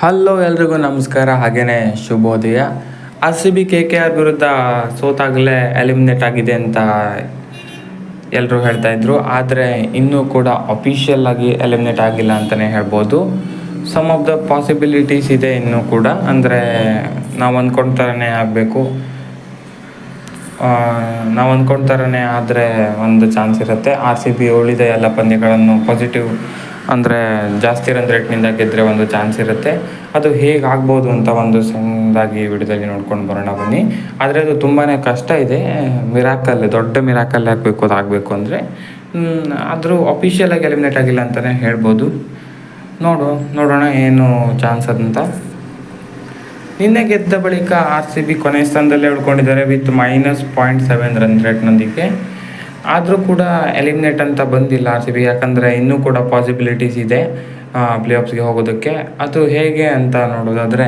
Hello ಎಲ್ರಿಗೂ ನಮಸ್ಕಾರ, ಹಾಗೇನೆ ಶುಭೋದಯ. R C B K K R ವಿರುದ್ಧ ಸೋತಾಗಲೇ ಎಲಿಮಿನೇಟ್ ಆಗಿದೆ ಅಂತ ಎಲ್ಲರೂ ಹೇಳ್ತಾ ಇದ್ರು. ಆದರೆ ಇನ್ನೂ ಕೂಡ ಅಫಿಷಿಯಲ್ ಆಗಿ ಎಲಿಮಿನೇಟ್ ಆಗಿಲ್ಲ ಅಂತಲೇ ಹೇಳ್ಬೋದು. ಸಮ್ ಆಫ್ ದ ಪಾಸಿಬಿಲಿಟೀಸ್ ಇದೆ ಇನ್ನೂ ಕೂಡ. ಅಂದರೆ ನಾವು ಅಂದ್ಕೊಂಡ ಥರನೇ ಆಗಬೇಕು ನಾವು ಅಂದ್ಕೊಂಡ ಥರನೇ ಆದರೆ ಒಂದು ಚಾನ್ಸ್ ಇರುತ್ತೆ. ಆರ್ ಸಿ ಬಿ ಉಳಿದ ಎಲ್ಲ ಪಂದ್ಯಗಳನ್ನು ಪಾಸಿಟಿವ್ ಅಂದರೆ ಜಾಸ್ತಿ ರನ್ ರೇಟ್ನಿಂದ ಗೆದ್ದರೆ ಒಂದು ಚಾನ್ಸ್ ಇರುತ್ತೆ. ಅದು ಹೇಗೆ ಆಗ್ಬೋದು ಅಂತ ಒಂದು ಸಣ್ಣದಾಗಿ ವಿಡಿಯೋದಲ್ಲಿ ನೋಡ್ಕೊಂಡು ಬರೋಣ ಬನ್ನಿ. ಆದರೆ ಅದು ತುಂಬಾ ಕಷ್ಟ ಇದೆ. ಮಿರಾಕಲ್ ದೊಡ್ಡ ಮಿರಾಕಲ್ ಆಗಬೇಕು ಅಂದರೆ ಆದರೂ ಅಫಿಷಿಯಲಾಗಿ ಎಲಿಮಿನೇಟ್ ಆಗಿಲ್ಲ ಅಂತಲೇ ಹೇಳ್ಬೋದು. ನೋಡು, ನೋಡೋಣ ಏನು ಚಾನ್ಸ್ ಅಂತ. ನಿನ್ನೆ ಗೆದ್ದ ಬಳಿಕ ಆರ್ ಸಿ ಬಿ ಕೊನೆ ಸ್ಥಾನದಲ್ಲೇ ಉಳ್ಕೊಂಡಿದ್ದಾರೆ with minus point seven run ರೇಟ್ನೊಂದಿಗೆ ಆದರೂ ಕೂಡ ಎಲಿಮಿನೇಟ್ ಅಂತ ಬಂದಿಲ್ಲ ಆರ್ ಸಿ ಬಿ ಯಾಕಂದರೆ ಇನ್ನೂ ಕೂಡ ಪಾಸಿಬಿಲಿಟೀಸ್ ಇದೆ ಪ್ಲೇ ಆಫ್ಸ್ಗೆ ಹೋಗೋದಕ್ಕೆ. ಅದು ಹೇಗೆ ಅಂತ ನೋಡೋದಾದರೆ,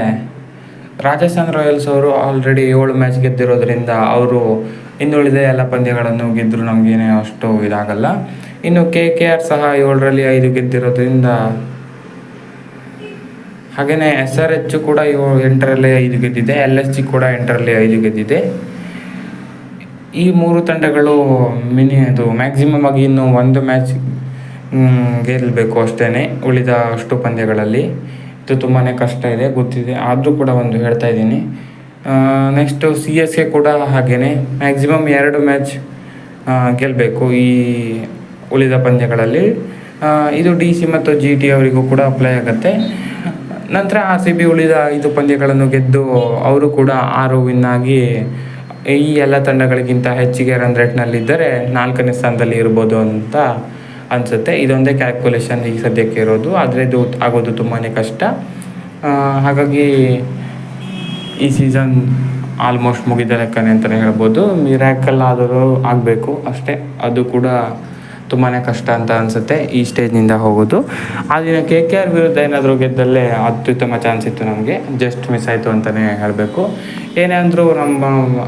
ರಾಜಸ್ಥಾನ್ ರಾಯಲ್ಸ್ ಅವರು ಆಲ್ರೆಡಿ ಏಳು ಮ್ಯಾಚ್ ಗೆದ್ದಿರೋದ್ರಿಂದ ಅವರು ಇನ್ನುಳಿದ ಎಲ್ಲ ಪಂದ್ಯಗಳನ್ನು ಗೆದ್ದರು ನಮಗೇನೆ ಅಷ್ಟು ಇದಾಗಲ್ಲ. ಇನ್ನು ಕೆ ಕೆ ಆರ್ ಸಹ ಏಳರಲ್ಲಿ ಐದು ಗೆದ್ದಿರೋದ್ರಿಂದ ಹಾಗೆಯೇ ಎಸ್ ಆರ್ ಎಚ್ ಕೂಡ ಏಳು, ಎಂಟರಲ್ಲಿ ಐದು ಗೆದ್ದಿದೆ ಎಲ್ ಎಸ್ ಜಿ ಕೂಡ ಎಂಟರಲ್ಲಿ ಐದು ಗೆದ್ದಿದೆ. ಈ ಮೂರು ತಂಡಗಳು ಮಿನಿ ಅದು ಮ್ಯಾಕ್ಸಿಮಮ್ ಆಗಿ ಇನ್ನು ಒಂದು ಮ್ಯಾಚ್ ಗೆಲ್ಲಬೇಕು ಅಷ್ಟೇ ಉಳಿದ ಅಷ್ಟು ಪಂದ್ಯಗಳಲ್ಲಿ. ಇದು ತುಂಬಾ ಕಷ್ಟ ಇದೆ, ಗೊತ್ತಿದೆ. ಆದರೂ ಕೂಡ ಒಂದು ಹೇಳ್ತಾ ಇದ್ದೀನಿ. ನೆಕ್ಸ್ಟು ಸಿ ಎಸ್ ಕೆ ಕೂಡ ಹಾಗೆಯೇ ಮ್ಯಾಕ್ಸಿಮಮ್ ಎರಡು ಮ್ಯಾಚ್ ಗೆಲ್ಲಬೇಕು ಈ ಉಳಿದ ಪಂದ್ಯಗಳಲ್ಲಿ. ಇದು ಡಿ ಸಿ ಮತ್ತು ಜಿ ಟಿ ಅವರಿಗೂ ಕೂಡ ಅಪ್ಲೈ ಆಗುತ್ತೆ. ನಂತರ ಆರ್ ಸಿ ಬಿ ಉಳಿದ ಐದು ಪಂದ್ಯಗಳನ್ನು ಗೆದ್ದು ಅವರು ಕೂಡ ಆರು ವಿನ್ನಾಗಿ ಈ ಎಲ್ಲ ತಂಡಗಳಿಗಿಂತ ಹೆಚ್ಚಿಗೆ ರನ್ ರೇಟ್ನಲ್ಲಿದ್ದರೆ ನಾಲ್ಕನೇ ಸ್ಥಾನದಲ್ಲಿ ಇರ್ಬೋದು ಅಂತ ಅನಿಸುತ್ತೆ. ಇದೊಂದೇ ಕ್ಯಾಲ್ಕುಲೇಷನ್ ಈಗ ಸದ್ಯಕ್ಕೆ ಇರೋದು. ಆದರೆ ಇದು ಆಗೋದು ತುಂಬಾ ಕಷ್ಟ. ಹಾಗಾಗಿ ಈ ಸೀಸನ್ ಆಲ್ಮೋಸ್ಟ್ ಮುಗಿದ ಲೆಕ್ಕನೇ ಅಂತಲೇ ಹೇಳ್ಬೋದು. ಮಿರಾಕಲ್ ಆದರೂ ಆಗಬೇಕು ಅಷ್ಟೇ. ಅದು ಕೂಡ ತುಂಬಾ ಕಷ್ಟ ಅಂತ ಅನಿಸುತ್ತೆ ಈ ಸ್ಟೇಜ್ನಿಂದ ಹೋಗೋದು. ಆ ದಿನ ಕೆ ಕೆ ಆರ್ ವಿರುದ್ಧ ಏನಾದರೂ ಗೆದ್ದಲ್ಲೇ ಅತ್ಯುತ್ತಮ ಚಾನ್ಸ್ ಇತ್ತು ನಮಗೆ. ಜಸ್ಟ್ ಮಿಸ್ ಆಯಿತು ಅಂತಲೇ ಹೇಳಬೇಕು. ಏನೇ ಅಂದರೂ ನಮ್ಮ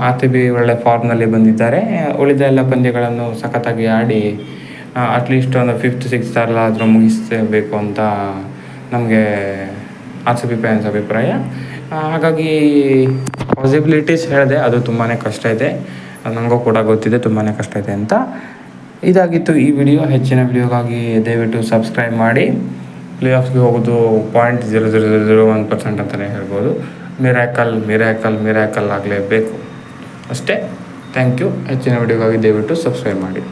ಆರ್ ಟಿ ಬಿ ಒಳ್ಳೆ ಫಾರ್ಮ್ನಲ್ಲಿ ಬಂದಿದ್ದಾರೆ. ಉಳಿದ ಎಲ್ಲ ಪಂದ್ಯಗಳನ್ನು ಸಖತ್ತಾಗಿ ಆಡಿ ಅಟ್ಲೀಸ್ಟ್ ಒಂದು ಫಿಫ್ತ್ ಸಿಕ್ಸ್ ಆದರೂ ಮುಗಿಸಬೇಕು ಅಂತ ನಮಗೆ ಆರ್ ಸಿ ಬಿ ಫ್ಯಾನ್ಸ್ ಅಭಿಪ್ರಾಯ. ಹಾಗಾಗಿ ಪಾಸಿಬಿಲಿಟೀಸ್ ಹೇಳಿದೆ, ಅದು ತುಂಬಾ ಕಷ್ಟ ಇದೆ. ನನಗೂ ಕೂಡ ಗೊತ್ತಿದೆ ತುಂಬಾ ಕಷ್ಟ ಇದೆ ಅಂತ. ಇದಾಗಿತ್ತು ಈ ವಿಡಿಯೋ. ಹೆಚ್ಚಿನ ವಿಡಿಯೋಗಾಗಿ ದಯವಿಟ್ಟು ಸಬ್ಸ್ಕ್ರೈಬ್ ಮಾಡಿ. ಪ್ಲೇ ಆಫ್ಸ್ಗೆ ಹೋಗೋದು point zero zero zero zero one percent ಅಂತಲೇ ಹೇಳ್ಬೋದು. ಮಿರಾಕಲ್ ಮಿರಾಕಲ್ ಮಿರಾಕಲ್ ಆಗಲೇಬೇಕು. ಅಷ್ಟೇ. ಥ್ಯಾಂಕ್ ಯು ಹೆಚ್ಚಿನ ವಿಡಿಯೋಗಾಗಿ ದಯವಿಟ್ಟು ಸಬ್ಸ್ಕ್ರೈಬ್ ಮಾಡಿ.